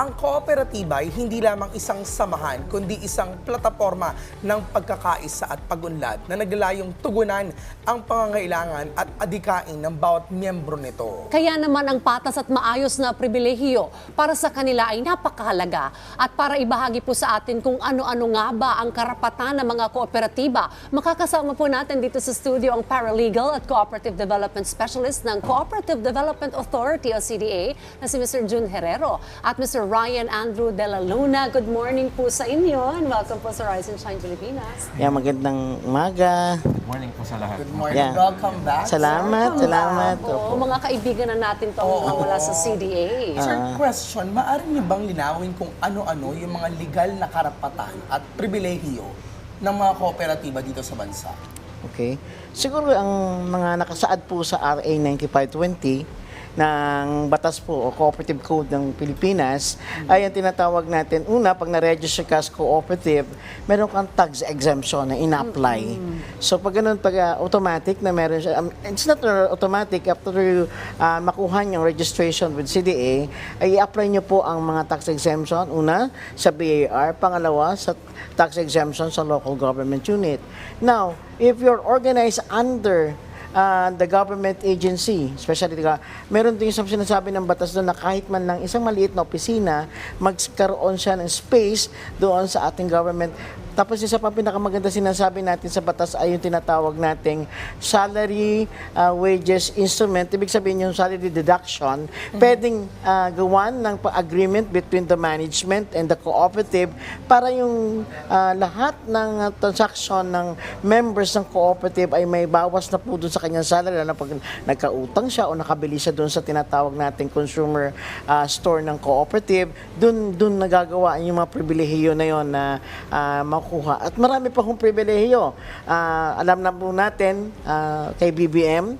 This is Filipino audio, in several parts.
ang kooperatiba ay hindi lamang isang samahan, kundi isang plataforma ng pagkakaisa at pagunlad na naglayong tugunan ang pangangailangan at adikain ng bawat miyembro nito. Kaya naman ang patas at maayos na pribilehiyo para sa kanila ay napakahalaga. At para ibahagi po sa atin kung ano-ano nga ba ang karapatan ng mga kooperatiba, makakasama po natin dito sa studio ang Paralegal at Cooperative Development Specialist ng Cooperative Development Authority o CDA na si Mr. Jun Herrero at Mr. Ryan Andrew De La Luna. Good morning po sa inyo and welcome po sa Rise and Shine Pilipinas. Yeah, magandang umaga. Morning po sa lahat. Good morning. Yeah. Welcome back. Salamat, salamat. Oo, Opo. mga kaibigan na natin to Oo. mga wala sa CDA. Sir, question, maaari niyo bang linawin kung ano-ano yung mga legal na karapatan at pribilehiyo ng mga kooperatiba dito sa bansa? Okay. Siguro ang mga nakasaad po sa RA 9520 ng batas po o Cooperative Code ng Pilipinas ay ang tinatawag natin, una, pag na-register ka as cooperative, meron kang tax exemption na ina-apply. So pag ganun, pag ah, automatic na meron siya, um, it's not uh, automatic, after you ah, makuha yung registration with CDA, ay i-apply nyo po ang mga tax exemption, una, sa BAR, pangalawa, sa tax exemption sa local government unit. Now, if you're organized under uh, the government agency, especially the, meron din yung sinasabi ng batas doon na kahit man lang isang maliit na opisina, magkaroon siya ng space doon sa ating government. Tapos isa pa pinakamaganda sinasabi natin sa batas ay yung tinatawag nating salary uh, wages instrument. Ibig sabihin yung salary deduction, pwedeng uh, gawan ng agreement between the management and the cooperative para yung uh, lahat ng uh, transaction ng members ng cooperative ay may bawas na po doon sa kanyang salary na pag nagkautang siya o nakabili siya doon sa tinatawag nating consumer uh, store ng cooperative, doon doon nagagawa yung mga pribilehiyo na yon na uh, makuha. At marami pa kong pribilehiyo. Uh, alam na po natin uh, kay BBM,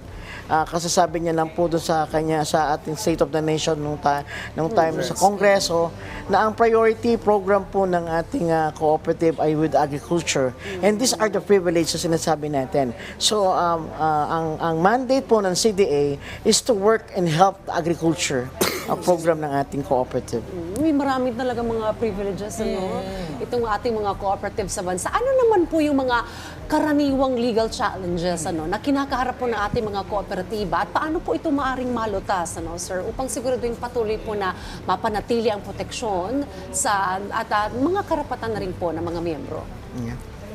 Ah, kasasabi niya lang po doon sa kanya sa ating State of the Nation nung, ta- nung time sa Kongreso na ang priority program po ng ating ah, cooperative ay with agriculture. And these are the privileges na sinasabi natin. So um, ah, ang ang mandate po ng CDA is to work and help agriculture ang program ng ating cooperative. May marami talaga mga privileges, ano? Itong ating mga cooperative sa bansa. Ano naman po yung mga karaniwang legal challenges, ano, na kinakaharap po ng ating mga kooperatiba at paano po ito maaring malutas, ano, sir, upang siguraduhin patuloy po na mapanatili ang proteksyon sa at, at mga karapatan na rin po ng mga miyembro.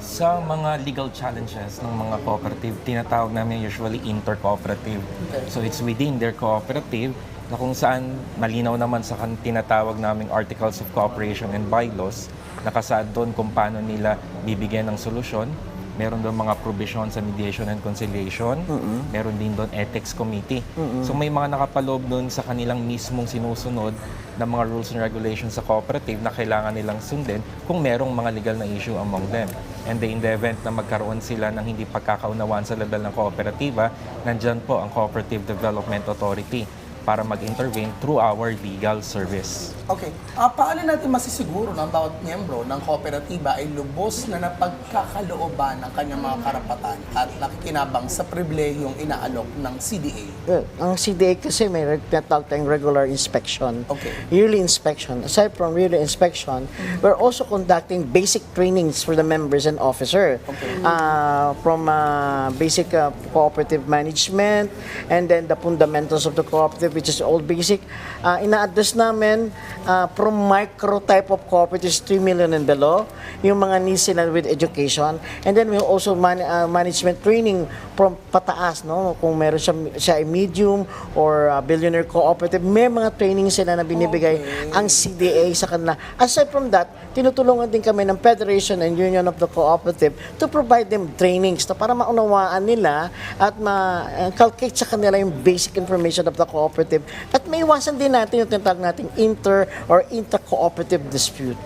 Sa mga legal challenges ng mga cooperative, tinatawag namin usually inter-cooperative. So it's within their cooperative na kung saan malinaw naman sa kan- tinatawag naming Articles of Cooperation and Bylaws, nakasaad doon kung paano nila bibigyan ng solusyon. Meron doon mga provision sa mediation and conciliation. Meron din doon ethics committee. So may mga nakapaloob doon sa kanilang mismong sinusunod ng mga rules and regulations sa cooperative na kailangan nilang sundin kung merong mga legal na issue among them. And in the event na magkaroon sila ng hindi pagkakaunawaan sa level ng kooperatiba, nandyan po ang Cooperative Development Authority para mag-intervene through our legal service. Okay. Ah, paano natin masisiguro na bawat miyembro ng kooperatiba ay lubos na napagkakalooban ng kanyang mga karapatan at nakikinabang sa pribilehiyong inaalok ng CDA? Well, ang CDA kasi may tayong regular inspection. Okay. Yearly inspection. Aside from yearly inspection, we're also conducting basic trainings for the members and officer. Okay. Uh, from uh, basic uh, cooperative management and then the fundamentals of the cooperative which is all basic. Uh, ina-address namin uh, from micro type of cooperatives 3 million and below, yung mga needs nila with education. And then we also man, uh, management training from pataas, no? Kung meron siya, siya medium or uh, billionaire cooperative, may mga training sila na binibigay ang CDA sa kanila. Aside from that, tinutulungan din kami ng Federation and Union of the Cooperative to provide them trainings na para maunawaan nila at ma-calculate sa kanila yung basic information of the cooperative at maiwasan din natin yung tinatawag nating inter or inter-cooperative dispute.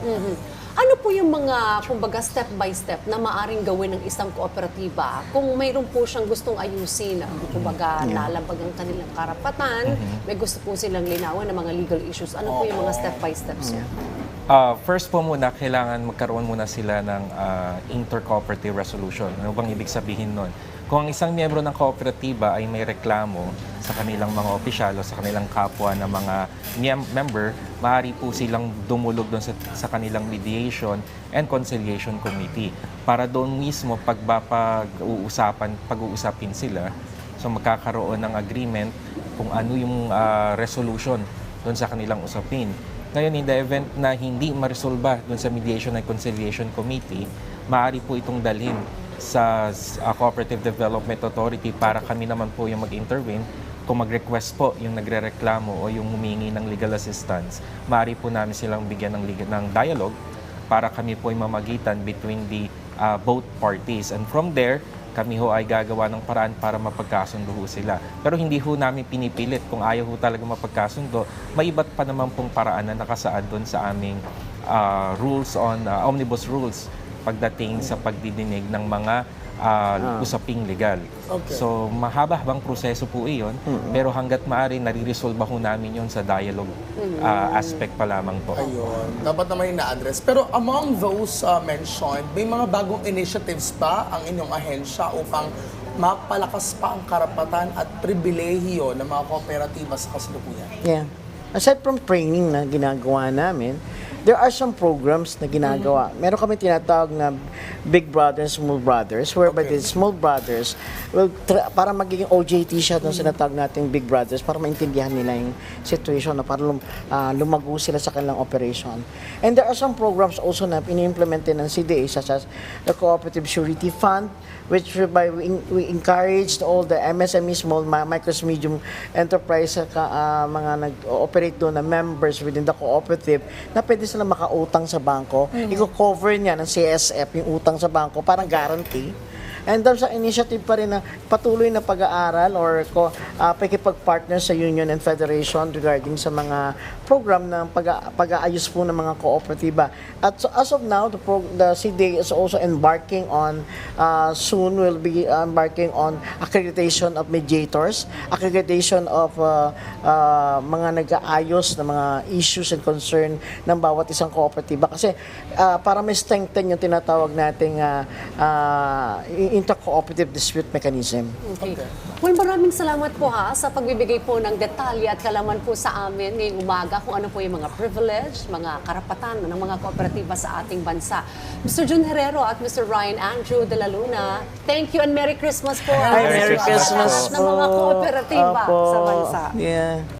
Ano po yung mga, kumbaga, step by step na maaring gawin ng isang kooperatiba kung mayroon po siyang gustong ayusin, kumbaga, nalabag ang kanilang karapatan, may gusto po silang linawan ng mga legal issues. Ano po yung mga step by steps niya? Uh, first po muna, kailangan magkaroon muna sila ng uh, inter-cooperative resolution. Ano bang ibig sabihin nun? Kung ang isang miyembro ng kooperatiba ay may reklamo sa kanilang mga opisyal o sa kanilang kapwa na mga member, maaari po silang dumulog doon sa, sa kanilang mediation and conciliation committee para doon mismo pag-uusapan, pag-uusapin sila So magkakaroon ng agreement kung ano yung ah, resolution doon sa kanilang usapin. Ngayon, in the event na hindi maresolba doon sa Mediation and Conciliation Committee, maaari po itong dalhin sa ah, Cooperative Development Authority para kami naman po yung mag-intervene kung mag-request po yung nagre-reklamo o yung humingi ng legal assistance, maaari po namin silang bigyan ng, lig- ng dialogue para kami po ay mamagitan between the uh, both parties. And from there, kami ho ay gagawa ng paraan para mapagkasundo ho sila. Pero hindi ho namin pinipilit. Kung ayaw ho talaga mapagkasundo, may iba't pa naman pong paraan na nakasaad doon sa aming uh, rules on, uh, omnibus rules pagdating sa pagdidinig ng mga uh, usaping legal. Okay. So, mahaba-habang proseso po iyon, pero hanggat maaari, nare-resolve ho namin yon sa dialogue uh, aspect pa lamang po. Ayun, dapat naman yung na-address. Pero among those uh, mentioned, may mga bagong initiatives ba ang inyong ahensya upang mapalakas pa ang karapatan at pribilehiyo ng mga kooperatiba sa kasalukuyan? Yeah. Aside from training na ginagawa namin, there are some programs na ginagawa. Meron kami tinatawag na Big Brothers, Small Brothers, whereby Okay. the Small Brothers will para magiging OJT siya doon sinatawag nating Big Brothers para maintindihan nila yung situation na para lum- ah, lumago sila sa kanilang operation. And there are some programs also na ini-implement din ng CDA such as the Cooperative Surety Fund which we, en- we encouraged all the MSME, small, mi- micro, medium enterprise, uh, ah, mga nag-operate doon na members within the cooperative na pwede sila makautang sa bangko. Iko-cover niya ng CSF yung utang sa bangko, parang guarantee. And there's an initiative pa rin na patuloy na pag-aaral or ko, uh, pakipag-partner sa union and federation regarding sa mga program ng pag- pag-aayos po ng mga kooperatiba. At so, as of now, the, pro- the CDA is also embarking on, uh, soon will be embarking on accreditation of mediators, accreditation of uh, uh, mga nag-aayos ng mga issues and concern ng bawat isang kooperatiba. Kasi uh, para may strengthen yung tinatawag nating uh, uh, inter-cooperative dispute mechanism. Okay. Well, maraming salamat po ha sa pagbibigay po ng detalye at kalaman po sa amin ngayong umaga kung ano po yung mga privilege, mga karapatan ng mga kooperatiba sa ating bansa. Mr. Jun Herrero at Mr. Ryan Andrew de la Luna, thank you and Merry Christmas po. sa Merry mga Christmas ng mga po. kooperatiba Opo. sa bansa. Yeah.